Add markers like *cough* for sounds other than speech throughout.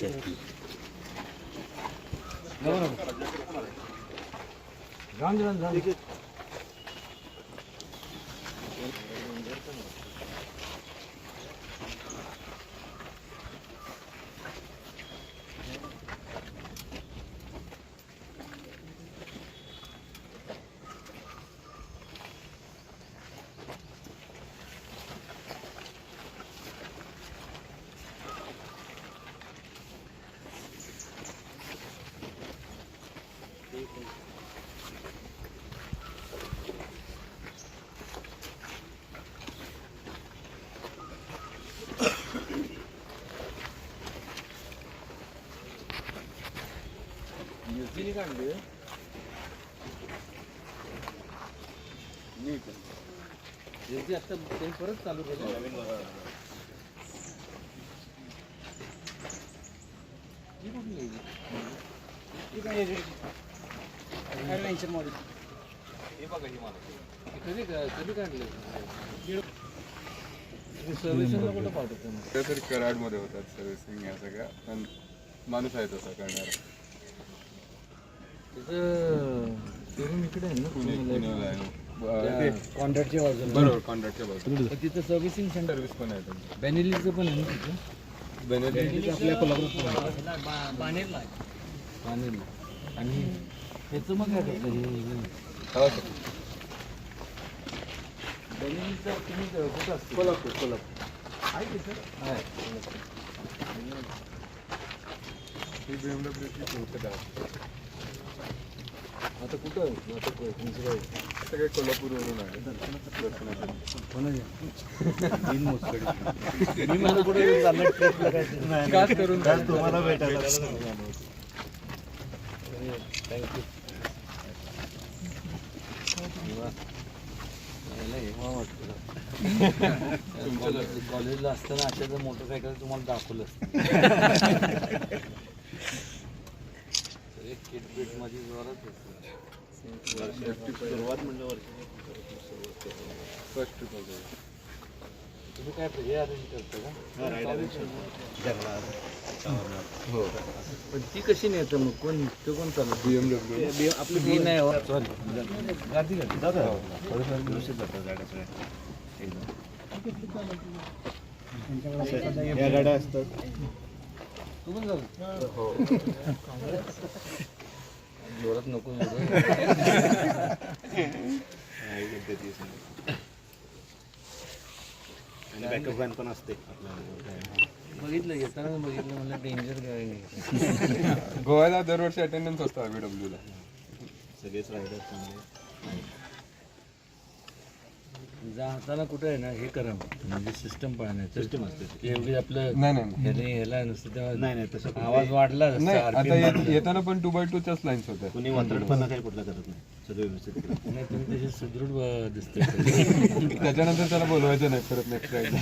Run, run, run. अच्छा परत चालू केलं. कधी कधी काढले? सर्व्हिसिंगला कुठं पाठवतो ते कराडमध्ये होतात सर्व्हिसिंग या सगळ्या. पण माणूस आहे तसा करणारा. तिथं इकडे आहे ना पुणे. पुण्याला कॉन्ट्रॅक्टच्या बाजूला बरोबर कॉन्ट्रॅक्टच्या बाजूला. तिथं सर्व्हिसिंग सेंटर सर्व्हिस पण आहे त्यांची बेनिलीचं पण आहे ना तिथं? बेनेडिक्ट आपल्या कोल्हापूर पानेरला आणि ह्याचं मग काय करतं? हे हा सर. बेनिलीचं तुम्ही कुठं असतं? कोल्हापूर कोल्हापूर. आहे की सर? आहे. ही संस्था आहे. आता कुठं आहे? आता काय? सगळे कोल्हापूरवरून आहे तुम्हाला भेटायला थँक्यू कॉलेजला असताना अशाचं मोटरसायकल तुम्हाला दाखवलं. *laughs* माझी. सुरुवात फर्स्ट ट्रिप तुम्ही काय हे अरेंज करता का हो पण ती कशी नेतं मग कोण ते कोण चालत बीएमडब्ल्यू आपली मी नाही हो सॉरी गादी व्यवस्थित जातात गाड्या सगळ्या एकदम या गाड्या असतात हो जोरात नको. *laughs* आणि बॅकअप व्हॅन पण असते. बघितलं येताना बघितलं म्हणलं डेंजर काय गोव्याला दरवर्षी अटेंडन्स असतो बीडब्ल्यूला सगळेच रायडर चांगले जाताना कुठं आहे ना हे करा म्हणजे सिस्टम पाहण्याचं. सिस्टम असते एवढी आपलं नाही नाही नाही. ह्याने ह्याला नुसतं तेव्हा नाही नाही तसं आवाज वाढला नाही आता. येताना पण टू बाय टूच्याच लाईन्स होत्या. कुणी वात्रटपणा काही कुठला करत नाही. सगळं व्यवस्थित करतात. नाही तुम्ही तसे सुदृढ दिसते *laughs* त्याच्यानंतर त्याला बोलवायचं नाही परत नेक्स्ट राईड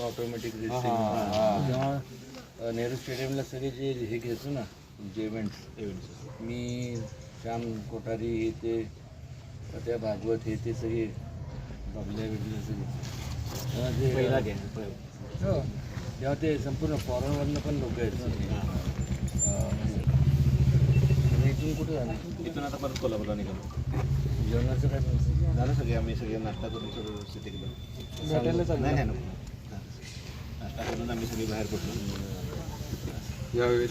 ऑटोमॅटिक हा, हा. अ, नेहरू स्टेडियमला सगळे जे हे घ्यायचो ना जे इव्हेंट्स मी श्याम कोठारी हे ते त्या भागवत हे ते सगळे बबल्या बिबल्या सगळे. पहिला घ्या हो. तेव्हा ते संपूर्ण फॉरेनवरनं पण लोक आहेत इथून कुठे झालं? इथून आता परत कोल्हापूरला निघालो. जेवणाचं काय झालं? सगळे आम्ही सगळे नाश्ता करून सगळं व्यवस्थित केलं नाही नाही नको. नाश्ता करून आम्ही सगळे बाहेर पडलो. यावेळेस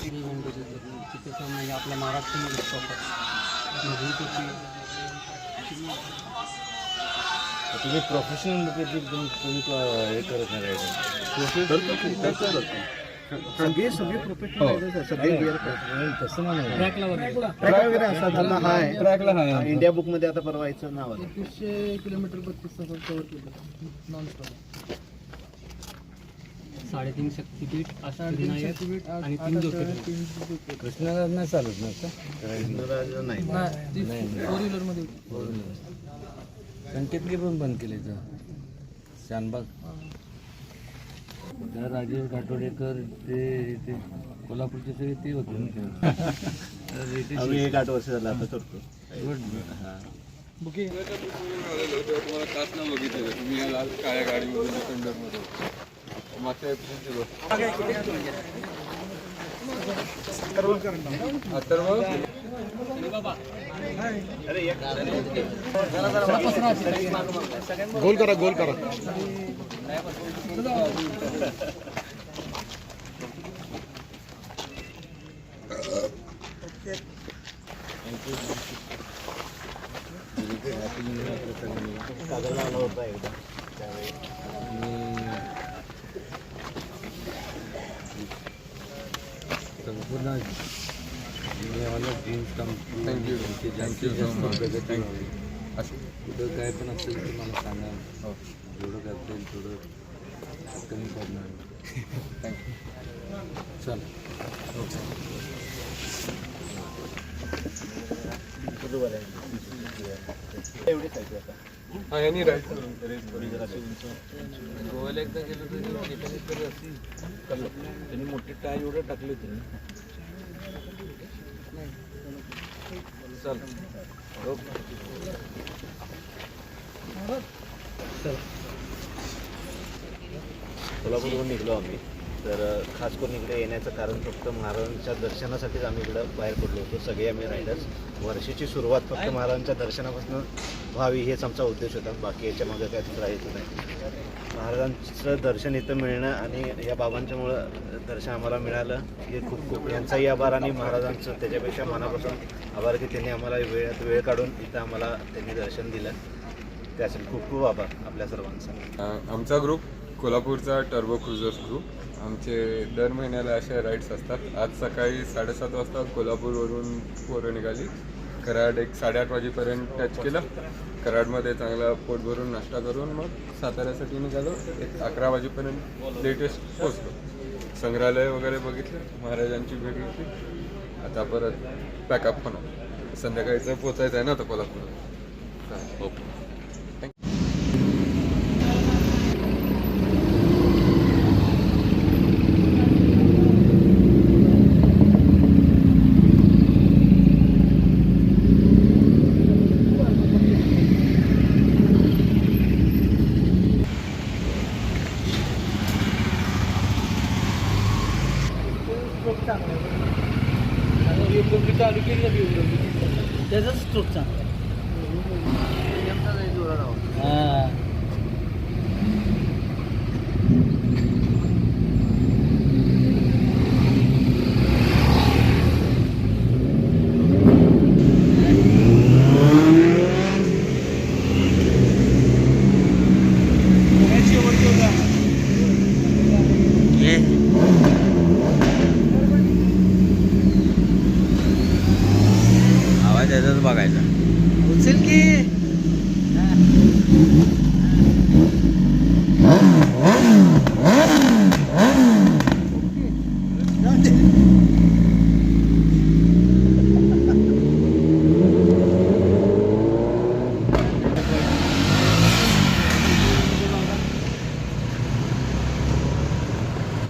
आपल्या महाराष्ट्रामध्ये तुम्ही प्रोफेशनल तुम्ही हे करत नाही सगळे सगळे प्रोफेशनल सगळे तसं इंडिया बुकमध्ये आता परवायचं नाव एकवीसशे किलोमीटर केलं नॉनस्टॉप साडेतीन शक्तीपीठ अष्टविनायक आणि तीन ज्योतिर्लिंग. कृष्णाला नाही चालत ना आता? नाही. फोर होती. संकेतली पण बंद केले तर शानबाग. त्या राजेश घाटोडेकर ते ते कोल्हापूरचे सगळे ते होते ना ते. आम्ही एक आठ वर्ष झालं आता करतो बुकिंग. तुम्हाला तास न बघितलेलं तुम्ही या लाल काळ्या गाडीमध्ये डिफेंडरमध्ये मागच्या एपिसोडची गोष्ट अथर्व गोल करा गोल करा. संपूर्ण आम्हाला dreams come Thank you. Thank you so much. प्रगती Thank असं पुढं काय पण असेल ते मला सांगा हो जेवढं करता येईल थोडं कमी करणार थँक्यू चल एवढीच आहे आता हां यांनी राईट थोडी जरा गोव्याला एकदा गेलो तरी एकाने त्यांनी मोठी टाय एवढं टाकली होती चल कोल्हापूरहून निघलो आम्ही. तर खास करून इकडे येण्याचं कारण फक्त महाराजांच्या दर्शनासाठीच आम्ही इकडं बाहेर पडलो होतो. सगळे आम्ही रायडर्स वर्षाची सुरुवात फक्त महाराजांच्या दर्शनापासून व्हावी हेच आमचा उद्देश होता. बाकी याच्या मागे काय दुसरा हेतू नाही. महाराजांचं दर्शन इथं मिळणं आणि या बाबांच्यामुळं दर्शन आम्हाला मिळालं. हे खूप खूप यांचाही आभार आणि महाराजांचं त्याच्यापेक्षा मनापासून आभार की त्यांनी आम्हाला वेळात वेळ काढून इथं आम्हाला त्यांनी दर्शन दिलं. त्यासाठी खूप खूप आभार आपल्या सर्वांचा. आमचा ग्रुप कोल्हापूरचा टर्बो क्रुझर्स ग्रुप आमचे दर महिन्याला असे राईड्स असतात. आज सकाळी साडेसात वाजता कोल्हापूरवरून पोरं निघाली. कराड एक साडेआठ वाजेपर्यंत टच केलं. कराडमध्ये चांगला पोट भरून नाश्ता करून मग साताऱ्यासाठी निघालो. एक अकरा वाजेपर्यंत लेटेस्ट पोचलो संग्रहालय वगैरे बघितलं. महाराजांची भेट घेतली. आता परत पॅकअप होणार संध्याकाळीचं पोचायचं आहे ना आता कोल्हापूरला. ओके.